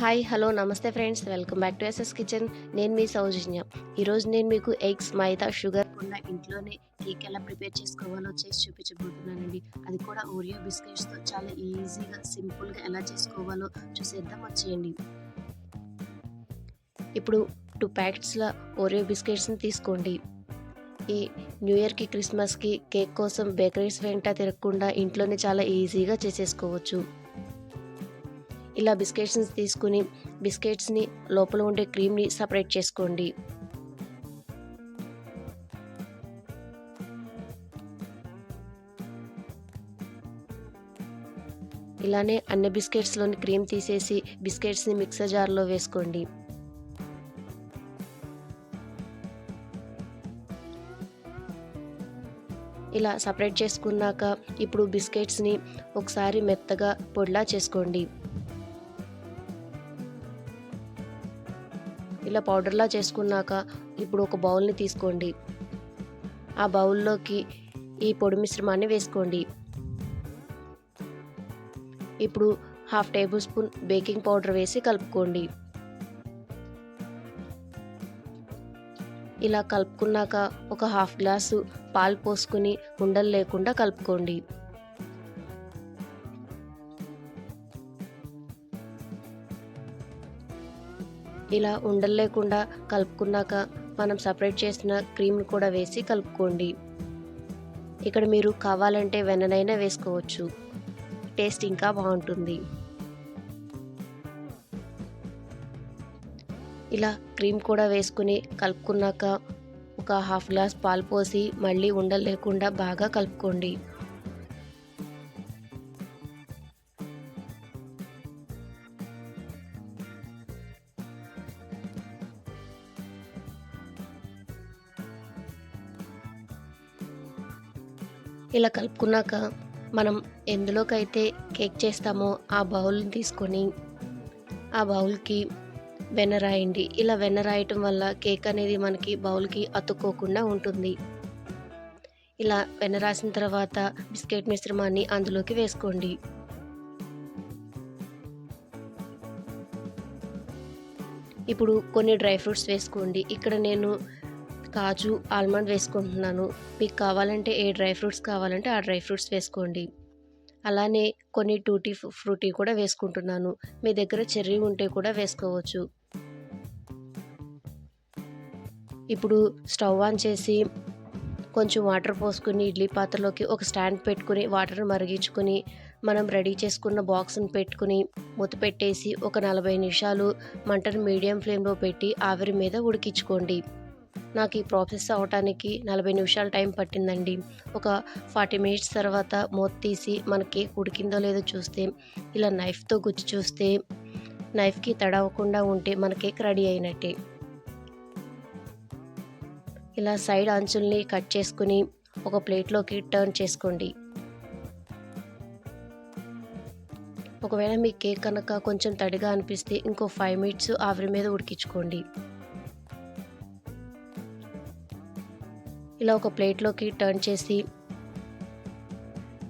Hi hello నమస్తే friends welcome back to SS kitchen నేను మీ సౌజన్య. ఈరోజు నేను మీకు ఎగ్స్ మైదా షుగర్ ఉన్న ఇంట్లోనే కేక్ ఎలా ప్రిపేర్ చేసుకోవాలో చేసి చూపించబోతున్నానండి. అది కూడా ఓరియో బిస్కెట్స్తో చాలా ఈజీగా సింపుల్గా ఎలా చేసుకోవాలో చూసేద్దాం. వచ్చేయండి ఇప్పుడు టూ ప్యాకెట్స్ల ఓరియో బిస్కెట్స్ని తీసుకోండి. ఈ న్యూ ఇయర్కి క్రిస్మస్కి కేక్ కోసం బేకరీస్ వెంట తిరగకుండా ఇంట్లోనే చాలా ఈజీగా చేసేసుకోవచ్చు. ఇలా బిస్కెట్స్ని తీసుకుని బిస్కెట్స్ని లోపల ఉండే క్రీమ్ని సపరేట్ చేసుకోండి. ఇలానే అన్ని బిస్కెట్స్లోని క్రీమ్ తీసేసి బిస్కెట్స్ని మిక్సర్ జార్లో వేసుకోండి. ఇలా సపరేట్ చేసుకున్నాక ఇప్పుడు బిస్కెట్స్ని ఒకసారి మెత్తగా పొడిలా చేసుకోండి. ఇలా పౌడర్లా చేసుకున్నాక ఇప్పుడు ఒక బౌల్ని తీసుకోండి. ఆ బౌల్లోకి ఈ పొడి మిశ్రమాన్ని వేసుకోండి. ఇప్పుడు half tablespoon baking powder వేసి కలుపుకోండి. ఇలా కలుపుకున్నాక ఒక హాఫ్ గ్లాసు పాలు పోసుకుని ఉండలు లేకుండా కలుపుకోండి. ఇలా ఉండలు లేకుండా కలుపుకున్నాక మనం సపరేట్ చేసిన క్రీమ్ని కూడా వేసి కలుపుకోండి. ఇక్కడ మీరు కావాలంటే వెన్ననైనా వేసుకోవచ్చు. టేస్ట్ ఇంకా బాగుంటుంది. ఇలా క్రీమ్ కూడా వేసుకుని కలుపుకున్నాక ఒక హాఫ్ గ్లాస్ పాలు పోసి మళ్ళీ ఉండలు లేకుండా బాగా కలుపుకోండి. ఇలా కలుపుకున్నాక మనం ఎందులోకైతే కేక్ చేస్తామో ఆ బౌల్ని తీసుకొని ఆ బౌల్కి వెన్న రాయండి. ఇలా వెన్న రాయటం వల్ల కేక్ అనేది మనకి బౌల్కి అతుక్కోకుండా ఉంటుంది. ఇలా వెన్న రాసిన తర్వాత బిస్కెట్ మిశ్రమాన్ని అందులోకి వేసుకోండి. ఇప్పుడు కొన్ని డ్రై ఫ్రూట్స్ వేసుకోండి. ఇక్కడ నేను కాజు ఆల్మండ్ వేసుకుంటున్నాను. మీకు కావాలంటే ఏ డ్రై ఫ్రూట్స్ కావాలంటే ఆ డ్రై ఫ్రూట్స్ వేసుకోండి. అలానే కొన్ని టూటీ ఫ్రూటీ కూడా వేసుకుంటున్నాను. మీ దగ్గర చెర్రీ ఉంటే కూడా వేసుకోవచ్చు. ఇప్పుడు స్టవ్ ఆన్ చేసి కొంచెం వాటర్ పోసుకుని ఇడ్లీ పాత్రలోకి ఒక స్టాండ్ పెట్టుకుని వాటర్ మరిగించుకుని మనం రెడీ చేసుకున్న బాక్స్ని పెట్టుకుని మూత పెట్టేసి ఒక నలభై నిమిషాలు మంటను మీడియం ఫ్లేమ్లో పెట్టి ఆవిరి మీద ఉడికించుకోండి. నాకు ఈ ప్రాసెస్ అవడానికి నలభై నిమిషాల టైం పట్టిందండి. ఒక ఫార్టీ మినిట్స్ తర్వాత మూత తీసి మన కేక్ ఉడికిందో లేదో చూస్తే ఇలా నైఫ్తో గుచ్చి చూస్తే నైఫ్కి తడవకుండా ఉంటే మన కేక్ రెడీ అయినట్టే. ఇలా సైడ్ అంచుల్ని కట్ చేసుకుని ఒక ప్లేట్లోకి టర్న్ చేసుకోండి. ఒకవేళ మీ కేక్ కనుక కొంచెం తడిగా అనిపిస్తే ఇంకో ఫైవ్ మినిట్స్ ఆవిరి మీద ఉడికించుకోండి. ఇలా ఒక ప్లేట్లోకి టర్న్ చేసి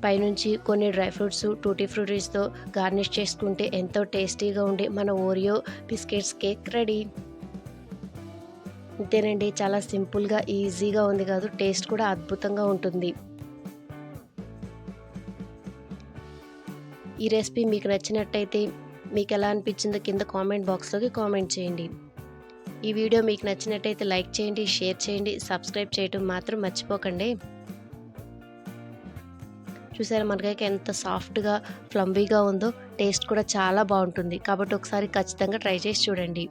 పైనుంచి కొన్ని డ్రై ఫ్రూట్స్ టూటీ ఫ్రూటీస్తో గార్నిష్ చేసుకుంటే ఎంతో టేస్టీగా ఉండే మన ఓరియో బిస్కెట్స్ కేక్ రెడీ. అంతేనండి చాలా సింపుల్గా ఈజీగా ఉంది కాదు టేస్ట్ కూడా అద్భుతంగా ఉంటుంది. ఈ రెసిపీ మీకు నచ్చినట్టయితే మీకు ఎలా అనిపించిందో కింద కామెంట్ బాక్స్లోకి కామెంట్ చేయండి. ఈ వీడియో మీకు నచ్చినట్టయితే లైక్ చేయండి షేర్ చేయండి సబ్స్క్రైబ్ చేయటం మాత్రం మర్చిపోకండి. చూసారా మనకైతే ఎంత సాఫ్ట్గా ఫ్లంబీగా ఉందో టేస్ట్ కూడా చాలా బాగుంటుంది. కాబట్టి ఒకసారి ఖచ్చితంగా ట్రై చేసి చూడండి.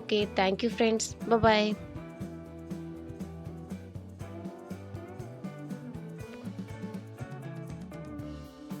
Okay thank you friends. Bye.